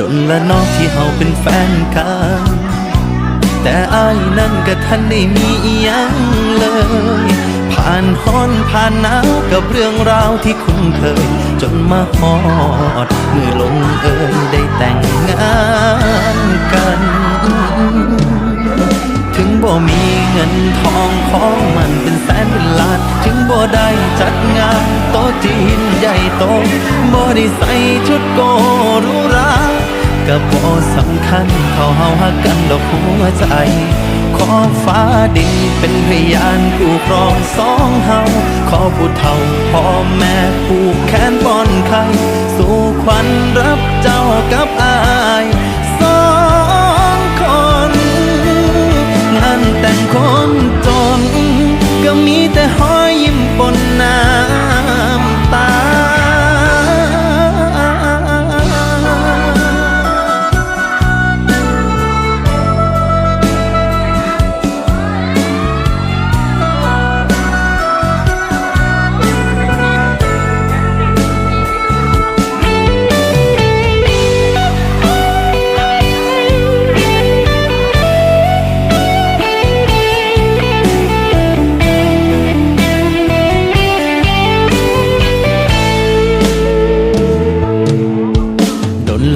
ดนละนอกที่เฮาเป็นแฟนกันแต่อ้ายนั่นก็ทันได้มีอีหยังเลย ผ่านฮ้อนผ่านหนาวกับเรื่องราวที่คุ้นเคย จนมาฮอดมือลงเอยได้แต่งงานกัน ถึงบ่มีเงินทองของมันเป็นแสนเป็นล้านถึงบ่ได้จัดงานโต๊ะจีนใหญ่โตบ่ได้ใส่ชุดโกหรูหรา ก็บ่สำคัญเท่าเฮาหักกันดอกหัวใจ ขอฟ้าดินเป็นพยานคู่ครองสองเฮาขอผู้เฒ่าพ่อแม่ผูกแขนป้อนไข่สู่ขวัญรับเจ้ากับอา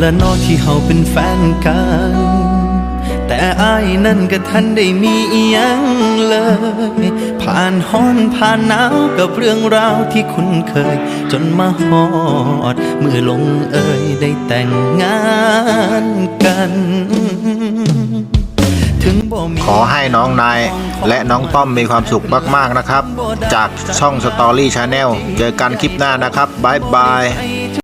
ละนอที่เฮาเป็นแฟนกัน แต่อายนั่นก็ทันได้มีอีหยังเลย ผ่านฮ้อนผ่านหนาวกับเรื่องราวที่คุ้นเคย จนมาฮอดมือลงเอ่ยได้แต่งงานกันขอให้น้องนายและน้องต้อมมีความสุขมาก ๆ นะครับ จากช่อง Story Channel เจอกันคลิปหน้านะครับ บ๊ายบาย